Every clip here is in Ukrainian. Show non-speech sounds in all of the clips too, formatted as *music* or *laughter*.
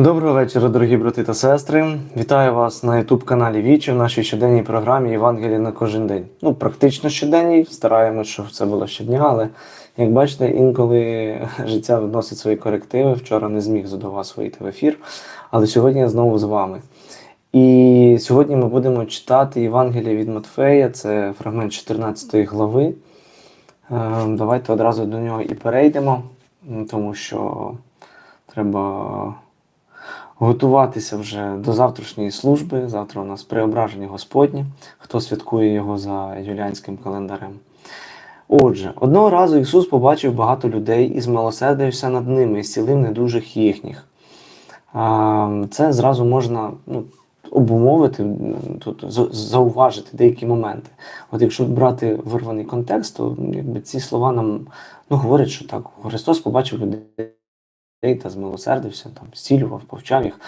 Доброго вечора, дорогі брати та сестри. Вітаю вас на youtube каналі Вічі в нашій щоденній програмі Євангелія на кожен день. Ну, практично щоденній, стараємось, щоб це було щодня, але як бачите, інколи *laughs* життя вносить свої корективи. Вчора не зміг до вас вийти в ефір, але сьогодні я знову з вами. І сьогодні ми будемо читати Євангелія від Матфея, це фрагмент 14 глави. Е, Давайте одразу до нього і перейдемо, тому що треба готуватися вже до завтрашньої служби. Завтра у нас преображення Господнє, хто святкує його за юліанським календарем. Отже, одного разу Ісус побачив багато людей і змилосердився над ними і зцілив недужих їхніх. Це зразу можна ну, обумовити, тут зауважити деякі моменти. От якщо брати вирваний контекст, то якби ці слова нам ну, говорять, що так, Христос побачив людей та змилосердився, там, зцілював, повчав їх.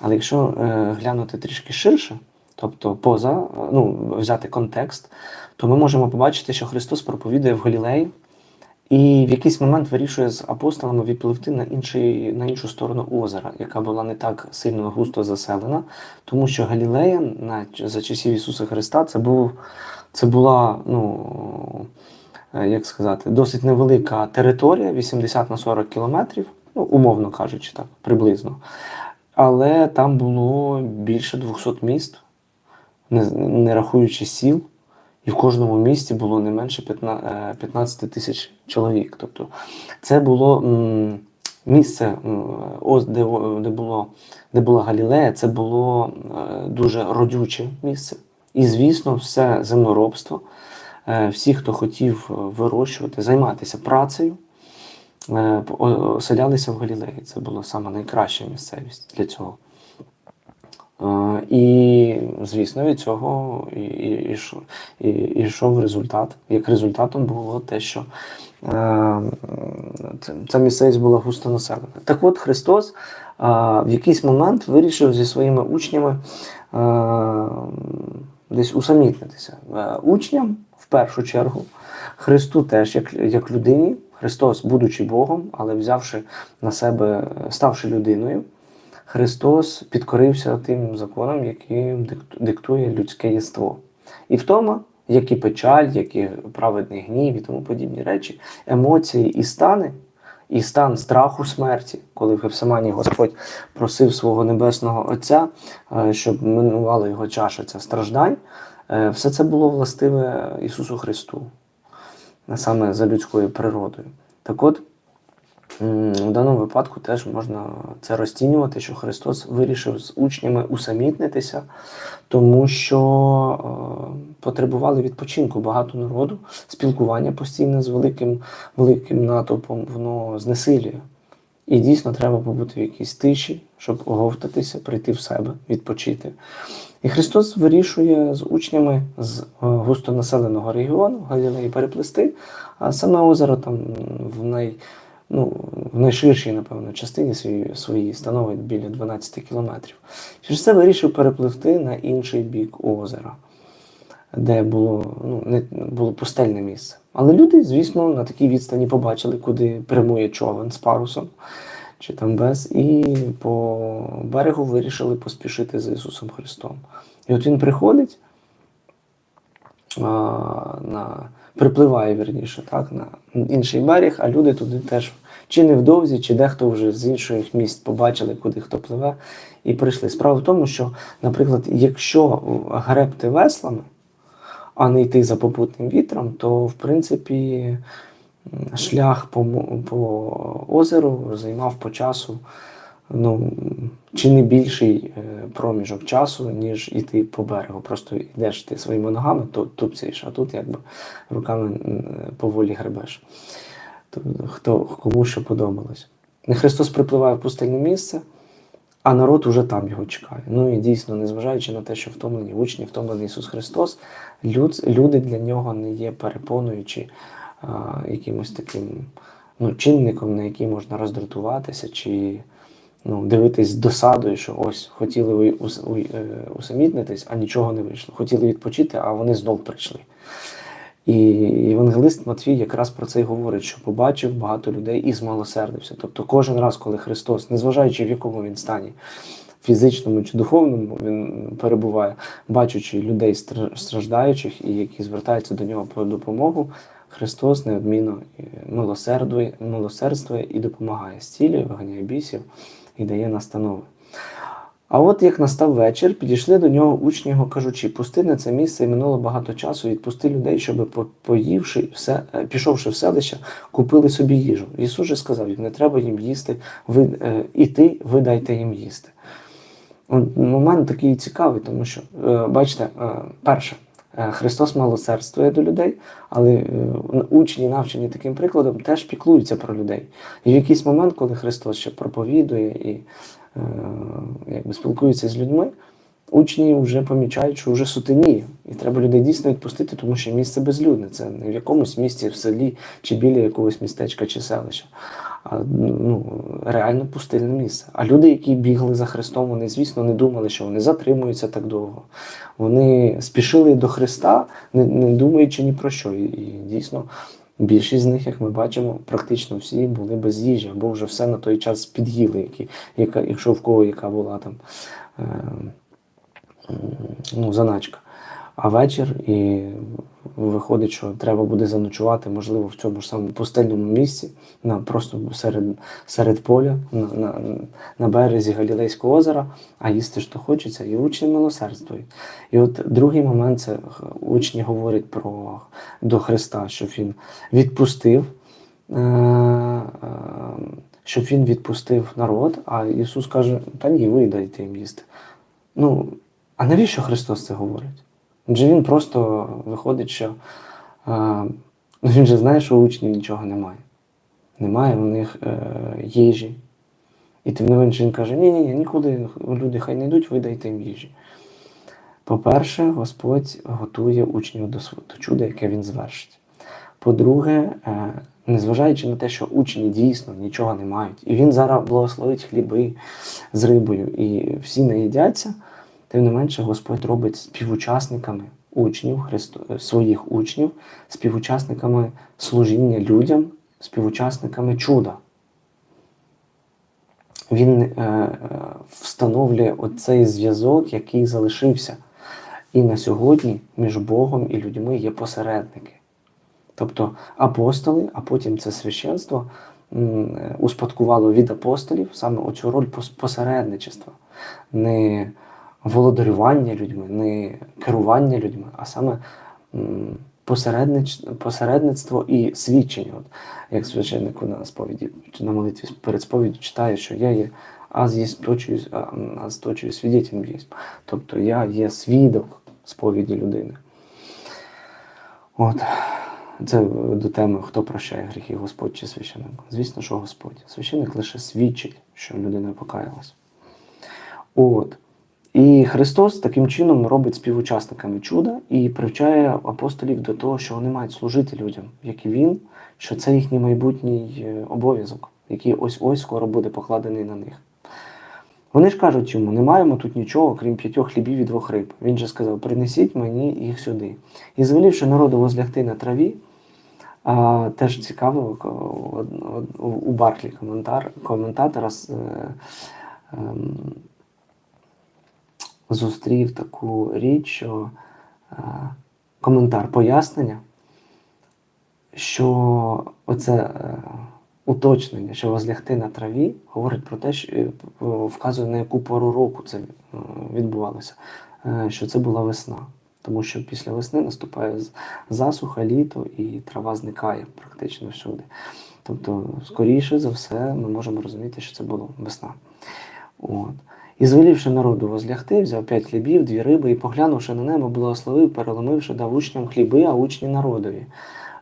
Але якщо е, глянути трішки ширше, тобто поза, ну, взяти контекст, то ми можемо побачити, що Христос проповідує в Галілеї і в якийсь момент вирішує з апостолами відпливти на, інший, на іншу сторону озера, яка була не так сильно густо заселена, тому що Галілея на, за часів Ісуса Христа це, був, це була, ну, е, як сказати, досить невелика територія, 80 на 40 кілометрів, ну, умовно кажучи, так, приблизно. Але там було більше 200 міст, не, не рахуючи сіл, і в кожному місті було не менше 15, е, 15 тисяч чоловік. Тобто це було місце, ось де, де, було, де була Галілея, це було е, дуже родюче місце. І, звісно, все землеробство. Е, Всі, хто хотів вирощувати, займатися працею, оселялися в Галілеї. Це була саме найкраща місцевість для цього. Е, І, звісно, від цього і, йшов- результат. Як результатом було те, що е, ця місцевість була густо населена. Так от Христос е, в якийсь момент вирішив зі своїми учнями е, десь усамітнитися. Е, Учням в першу чергу, Христу теж як людині. Христос, будучи Богом, але взявши на себе, ставши людиною, Христос підкорився тим законам, які диктує людське єство. І втома, як і печаль, як і праведний гнів і тому подібні речі, емоції і стани, і стан страху смерті, коли в Гефсимані Господь просив свого небесного Отця, е, щоб минувала його чаша ця страждань, е, все це було властиве Ісусу Христу, саме за людською природою. Так от, В даному випадку теж можна це розцінювати, що Христос вирішив з учнями усамітнитися, тому що е, потребували відпочинку багато народу, спілкування постійне з великим, великим натовпом, воно знесилює. І дійсно треба побути в якійсь тиші, щоб оговтатися, прийти в себе, відпочити. І Христос вирішує з учнями з е, густонаселеного регіону Галілеї переплисти, а саме озеро там в най ну, в найширшій, напевно, частині своїй, своїй становить біля 12 кілометрів. Через це вирішив перепливти на інший бік озера, де було, ну, не, було пустельне місце. Але люди, звісно, на такій відстані побачили, куди прямує човен з парусом чи там без, і по берегу вирішили поспішити за Ісусом Христом. І от він приходить а, на, припливає вірніше, так, на інший берег, а люди туди теж чи невдовзі, чи дехто вже з інших міст побачили, куди хто пливе, і прийшли. Справа в тому, що, наприклад, якщо гребти веслами, а не йти за попутним вітром, то в принципі шлях по, по озеру займав по часу ну, чи не більший е, проміжок часу, ніж іти по берегу. Просто йдеш ти своїми ногами, то тупцяєш, а тут якби руками поволі гребеш. Тобто, хто кому що подобалось. Христос припливає в пустельне місце, а народ уже там його чекає. Ну і дійсно, незважаючи на те, що втомлені учні, втомлений Ісус Христос, люд, люди для нього не є перепоною чи а, якимось таким ну, чинником, на який можна роздратуватися, чи ну, дивитись з досадою, що ось хотіли ви е, усамітнитись, а нічого не вийшло. Хотіли відпочити, а вони знов прийшли. І євангелист Матвій якраз про це й говорить, що побачив багато людей і змилосердився. Тобто кожен раз, коли Христос, незважаючи в якому він стані, фізичному чи духовному він перебуває, бачачи людей страждаючих і які звертаються до нього по допомогу, Христос неодмінно е, милосердує, милосердствує і допомагає, зцілює, виганяє бісів і дає настанови. А от як настав вечір, підійшли до нього учні його, кажучи, пусти на це місце і минуло багато часу, відпусти людей, щоб по- поївши все, е, пішовши в селище, купили собі їжу. Ісус же сказав їм, не треба їм їсти, ви, е, і ти, ви дайте їм їсти. От момент такий цікавий, тому що, е, бачите, перше, Христос милосердствує до людей, але учні, навчені таким прикладом, теж піклуються про людей. І в якийсь момент, коли Христос ще проповідує і якби спілкується з людьми, учні вже помічають, що вже сутеніє. І треба людей дійсно відпустити, тому що місце безлюдне. Це не в якомусь місті, в селі чи біля якогось містечка чи селища. А ну, реально пустельне місце. А люди, які бігли за Христом, вони, звісно, не думали, що вони затримуються так довго. Вони спішили до Христа, не, не думаючи ні про що. І, і дійсно, більшість з них, як ми бачимо, практично всі були без їжі, або вже все на той час під'їли, які, яка, якщо в кого яка була там е, ну, заначка. А вечір і виходить, що треба буде заночувати, можливо, в цьому ж самому пустельному місці, на, просто серед, серед поля, на, на, на березі Галілейського озера, а їсти то хочеться, і учні милосердствують. І от другий момент це учні говорять про до Христа, щоб він відпустив. е, е, Щоб він відпустив народ, а Ісус каже: Та ні, ви дайте їм їсти. Ну, а навіщо Христос це говорить? Адже він просто виходить, що а, ну, він же знає, що у учнів нічого немає. Немає у них е, їжі. І тим не менше він каже: ні, ні, ні, нікуди люди хай не йдуть, ви дайте їм їжі. По-перше, Господь готує учнів до, до чуда, яке він звершить. По-друге, е, незважаючи на те, що учні дійсно нічого не мають, і він зараз благословить хліби з рибою, і всі наїдяться, тим не менше Господь робить співучасниками учнів, Христо, своїх учнів, співучасниками служіння людям, співучасниками чуда. Він е, е, встановлює оцей зв'язок, який залишився. І на сьогодні між Богом і людьми є посередники. Тобто апостоли, а потім це священство е, успадкувало від апостолів саме оцю роль посередничества, не володарювання людьми, не керування людьми, а саме посередництво і свідчення. От, як священнику на сповіді на молитві перед сповіддю читає, що я є аз є точою свідетелем є. Тобто я є свідок сповіді людини. От. Це до теми, хто прощає гріхи, Господь чи священик. Звісно, що Господь. Священик лише свідчить, що людина покаялась. От. І Христос таким чином робить співучасниками чуда і привчає апостолів до того, що вони мають служити людям, як і він, що це їхній майбутній е, обов'язок, який ось-ось скоро буде покладений на них. Вони ж кажуть йому, не маємо тут нічого, крім п'ятьох хлібів і двох риб. Він же сказав: принесіть мені їх сюди. І звелівши народу возлягти на траві, а, теж цікаво, у Барклі коментар, коментатора з, е, ем, зустрів таку річ, що е, коментар пояснення, що оце е, уточнення, що возлягти на траві, говорить про те, що е, вказує на яку пору року це е, відбувалося, Е, що це була весна. Тому що після весни наступає засуха, літо і трава зникає практично всюди. Тобто, скоріше за все, ми можемо розуміти, що це була весна. От. І звелівши народу возлягти, взяв п'ять хлібів, дві риби, і поглянувши на небо, благословив, переломивши, дав учням хліби, а учні народові.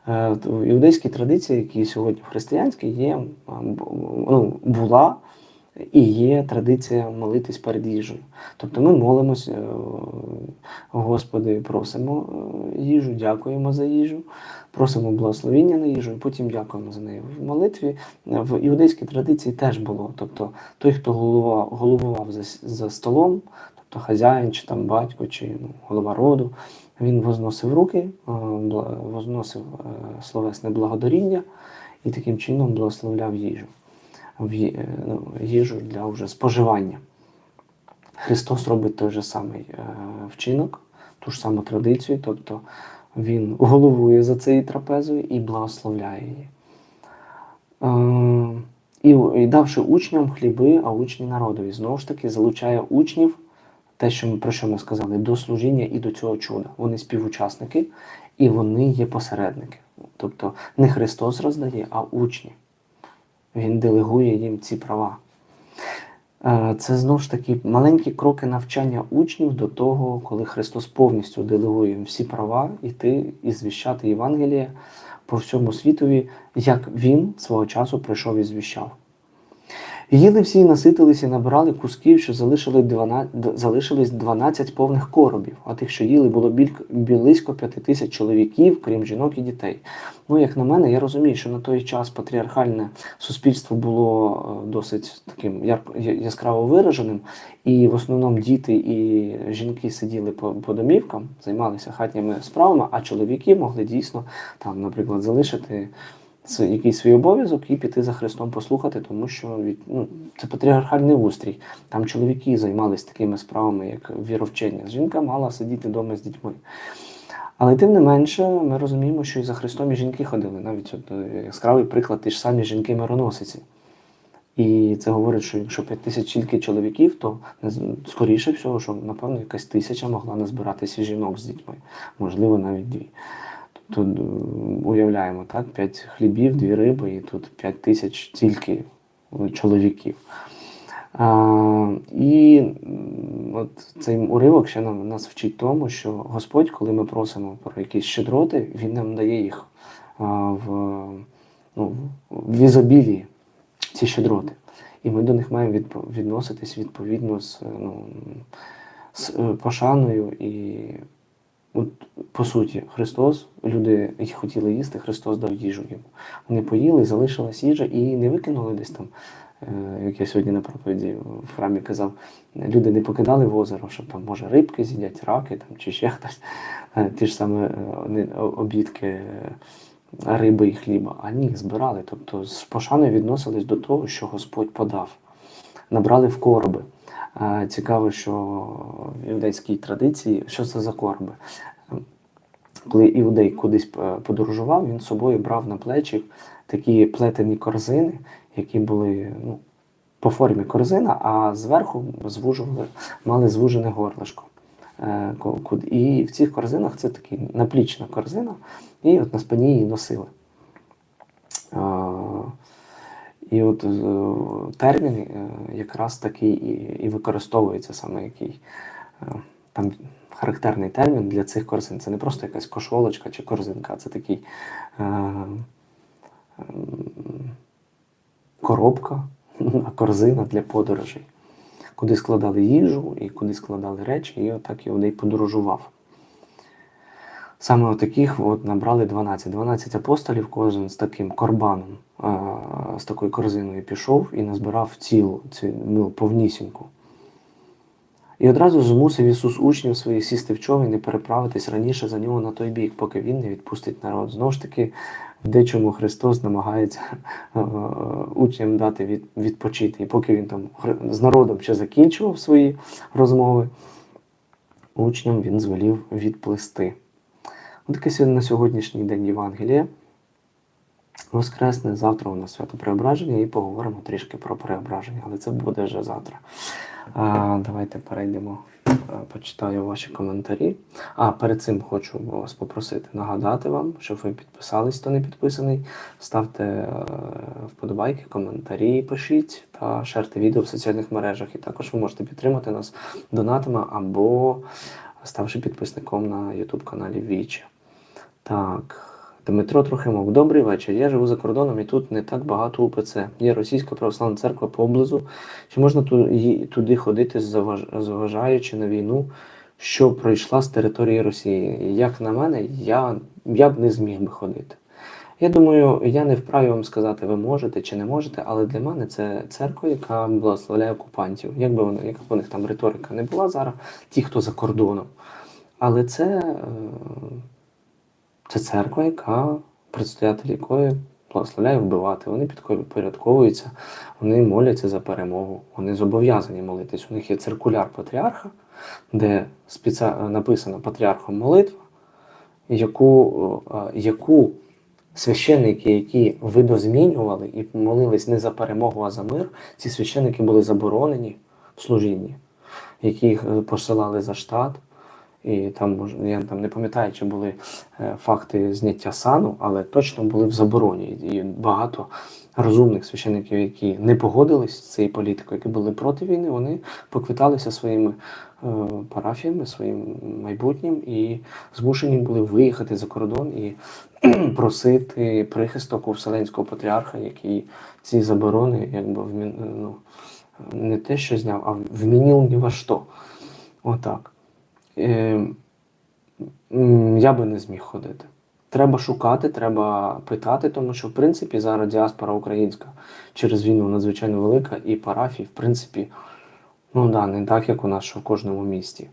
Е, В іудейській традиції, які сьогодні християнській, є, ну, була і є традиція молитись перед їжею. Тобто ми молимось, е, Господи, просимо е, їжу, дякуємо за їжу, просимо благословіння на їжу, і потім дякуємо за неї. В молитві е, в іудейській традиції теж було. Тобто той, хто головував, головував за, за столом, тобто хазяїн, чи там батько, чи ну, голова роду, він возносив руки, е, возносив е, словесне благодоріння і таким чином благословляв їжу, ну, їжу для вже споживання. Христос робить той же самий вчинок, ту ж саму традицію, тобто Він головує за цією трапезою і благословляє її. Е, І, і давши учням хліби, а учні народові. Знову ж таки, залучає учнів, те, що ми, про що ми сказали, до служіння і до цього чуда. Вони співучасники і вони є посередники. Тобто не Христос роздає, а учні. Він делегує їм ці права. Це знову ж таки маленькі кроки навчання учнів до того, коли Христос повністю делегує їм всі права, іти і звіщати Євангеліє по всьому світові, як він свого часу прийшов і звіщав. Їли всі і наситились і набирали кусків, що залишили 12, залишились 12 повних коробів, а тих, що їли, було біль, близько 5 тисяч чоловіків, крім жінок і дітей. Ну, як на мене, я розумію, що на той час патріархальне суспільство було е, досить таким яскраво вираженим, і в основному діти і жінки сиділи по, по домівкам, займалися хатніми справами, а чоловіки могли дійсно там, наприклад, залишити якийсь свій обов'язок і піти за Христом послухати, тому що ну, це патріархальний устрій. Там чоловіки займалися такими справами, як віровчення. Жінка мала сидіти вдома з дітьми. Але тим не менше, ми розуміємо, що і за Христом і жінки ходили. Навіть от, е, яскравий приклад, ті ж самі жінки-мироносиці. І це говорить, що якщо 5 тисяч тільки чоловіків, то скоріше всього, що напевно якась тисяча могла назбиратися жінок з дітьми, можливо, навіть дві. Тобто д- уявляємо, так, 5 хлібів, дві риби, і тут 5 тисяч тільки е, чоловіків. А, і от цей уривок ще нам нас вчить тому, що Господь, коли ми просимо про якісь щедроти, Він нам дає їх а, в, ну, в ізобілії, ці щедроти. І ми до них маємо відноситись відповідно з, ну, з е, пошаною і От, по суті, Христос, люди, які хотіли їсти, Христос дав їжу їм. Вони поїли, залишилась їжа і не викинули десь там, е, як я сьогодні на проповіді в храмі казав, люди не покидали в озеро, щоб там, може, рибки з'їдять, раки там, чи ще хтось, е, ті ж саме е, обідки риби і хліба. А ні, збирали. Тобто з пошаною відносились до того, що Господь подав. Набрали в короби. Цікаво, що в іудейській традиції, що це за короби? Коли іудей кудись е, подорожував, він з собою брав на плечі такі плетені корзини, які були ну, по формі корзина, а зверху звужували, мали звужене горлишко. Е, І в цих корзинах це така наплічна корзина, і от на спині її носили. Е, І от е, термін е, якраз такий і, і використовується саме який. е, Там характерний термін для цих корзин. Це не просто якась кошолочка чи корзинка, це такий е, ем, коробка, *laughs* корзина для подорожей, куди складали їжу і куди складали речі, і отак іудей подорожував. Саме отаких от набрали 12. 12 апостолів, кожен з таким корбаном, з такою корзиною пішов і назбирав цілу, ці, ну, повнісіньку. І одразу змусив Ісус учнів своїх сісти в човен і переправитись раніше за нього на той бік, поки Він не відпустить народ. Знову ж таки, в дечому Христос намагається е, учням дати від, відпочити. І поки він там з народом ще закінчував свої розмови, учням він звелів відплисти. Сьогодні на сьогоднішній день Євангелія. Воскресне, завтра у нас свято преображення і поговоримо трішки про преображення, але це буде вже завтра. А, давайте перейдемо, а, почитаю ваші коментарі. А перед цим хочу вас попросити нагадати вам, щоб ви підписались, хто не підписаний. Ставте е, вподобайки, коментарі пишіть та шерте відео в соціальних мережах. І також ви можете підтримати нас донатами або ставши підписником на YouTube каналі Вічі. Так. Дмитро Трохимов, добрий вечір. Я живу за кордоном і тут не так багато УПЦ. Є російська православна церква поблизу. Чи можна туди ходити, зважаючи на війну, що пройшла з території Росії? Як на мене, я, я б не зміг би ходити. Я думаю, я не вправі вам сказати, ви можете чи не можете, але для мене це церква, яка благословляє окупантів. Як би вони, яка б у них там риторика не була зараз, ті, хто за кордоном. Але це, е, це церква, яка предстоятель якої благословляє вбивати. Вони підпорядковуються, вони моляться за перемогу, вони зобов'язані молитись. У них є циркуляр патріарха, де спеці... написано патріархом молитва, яку, яку священники, які видозмінювали і молились не за перемогу, а за мир, ці священники були заборонені в служінні, яких е, посилали за штат. І там я там не пам'ятаю, чи були е, факти зняття сану, але точно були в забороні. І багато розумних священиків, які не погодились з цією політикою, які були проти війни, вони поквиталися своїми е, парафіями, своїм майбутнім і змушені були виїхати за кордон і *clears throat* просити прихисток у Вселенського патріарха, який ці заборони якби ну, не те, що зняв, а вмінив ні во що. Отак. Е, я би не зміг ходити. Треба шукати, треба питати, тому що в принципі зараз діаспора українська через війну надзвичайно велика, і парафії, в принципі, ну да, не так, як у нас, що в кожному місті.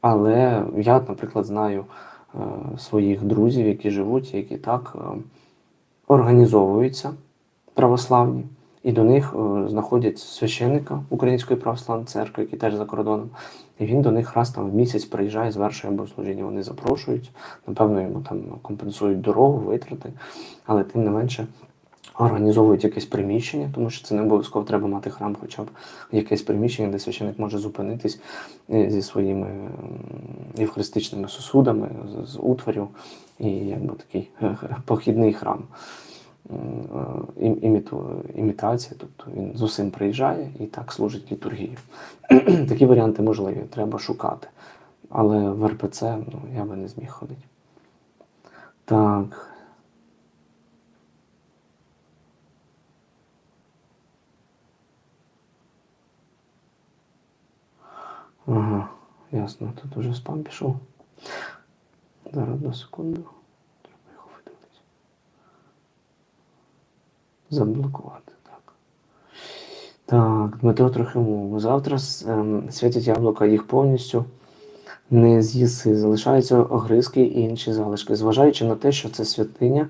Але я, наприклад, знаю е, своїх друзів, які живуть, які так е, організовуються православні, і до них е, знаходять священника Української православної церкви, який теж за кордоном. І він до них раз там в місяць приїжджає, звершує богослужіння. Вони запрошують, напевно, йому там компенсують дорогу, витрати, але тим не менше організовують якесь приміщення, тому що це не обов'язково треба мати храм, хоча б якесь приміщення, де священик може зупинитись е, зі своїми євхаристичними сосудами, з, з і якби такий е, похідний храм. Е, імітація, тобто він з усім приїжджає і так служить літургію. *clears throat* Такі варіанти можливі, треба шукати. Але в РПЦ ну, я би не зміг ходити. Так. Ага, ясно. Тут уже спам пішов. Зараз одну секунду. Треба його видалити. Заблокувати, так. Так, Дмитро Трохимов. Завтра ем, святять яблука їх повністю не з'їси. Залишаються огризки і інші залишки. Зважаючи на те, що це святиня,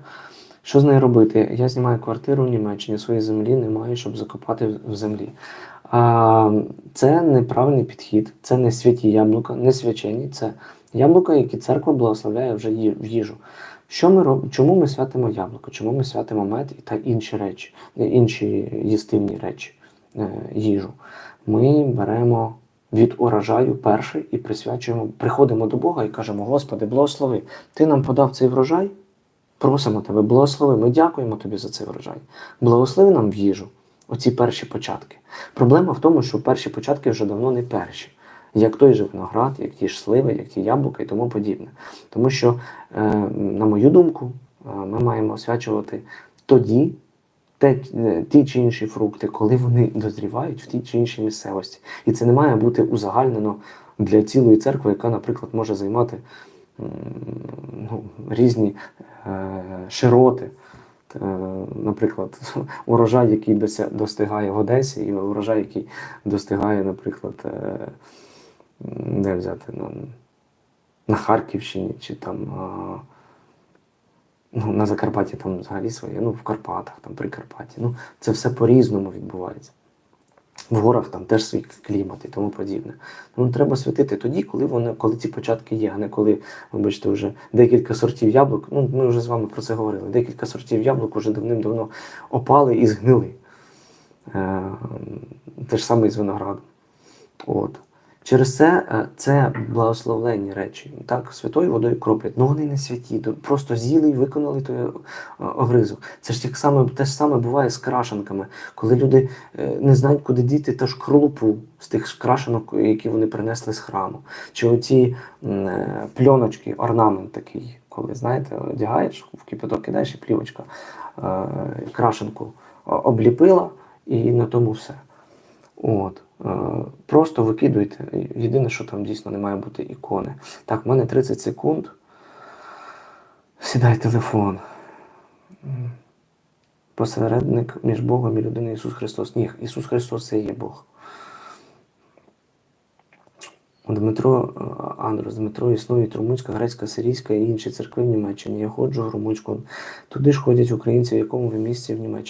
що з нею робити? Я знімаю квартиру в Німеччині, своєї землі не маю, щоб закопати в землі. А, це неправильний підхід, це не святі яблука, не свячені, це яблука, які церква благословляє вже в їжу. Що ми роб... Чому ми святимо яблуко? Чому ми святимо мед та інші речі, е, інші їстивні речі, е, їжу? Ми беремо від урожаю перший і присвячуємо, приходимо до Бога і кажемо: Господи, благослови, Ти нам подав цей врожай, просимо тебе, благослови. Ми дякуємо тобі за цей врожай. Благослови нам в їжу. Оці перші початки. Проблема в тому, що перші початки вже давно не перші. Як той же виноград, як ті ж сливи, як ті яблука і тому подібне. Тому що, е, на мою думку, е, ми маємо освячувати тоді те, е, ті чи інші фрукти, коли вони дозрівають в тій чи іншій місцевості. І це не має бути узагальнено для цілої церкви, яка, наприклад, може займати ну, різні широти. Наприклад, *laughs* урожай, який достигає в Одесі, і урожай, який достигає, наприклад, де взяти ну, на Харківщині чи там а, ну, на Закарпатті там взагалі своє, ну в Карпатах, там Прикарпатті. Ну, це все по-різному відбувається. В горах там теж свій клімат і тому подібне. Ну, треба святити тоді, коли вони, коли ці початки є, а не коли, вибачте, вже декілька сортів яблук. Ну, ми вже з вами про це говорили. Декілька сортів яблук вже давним-давно опали і згнили. Е, те ж саме і з виноградом. От. Через це е, це благословенні речі. Так, святою водою кроплять. Ну вони не святі, просто з'їли і виконали той е, огризок. Це ж так само, те ж саме буває з крашенками, коли люди е, не знають, куди діти та шкарлупу з тих крашенок, які вони принесли з храму. Чи оці пльоночки, орнамент такий, коли знаєте, одягаєш, в кипяток кидаєш і плівочка крашенку обліпила, і на тому все. От. Е, Просто викидуйте. Єдине, що там дійсно не має бути ікони. Так, в мене 30 секунд. Сідай телефон. Посередник між Богом і людиною Ісус Христос. Ні, Ісус Христос це є Бог. Дмитро е, Андрос, Дмитро існують румунська, грецька, сирійська і інші церкви в Німеччині. Я ходжу в румунську. Туди ж ходять українці, в якому ви місці в Німеччині.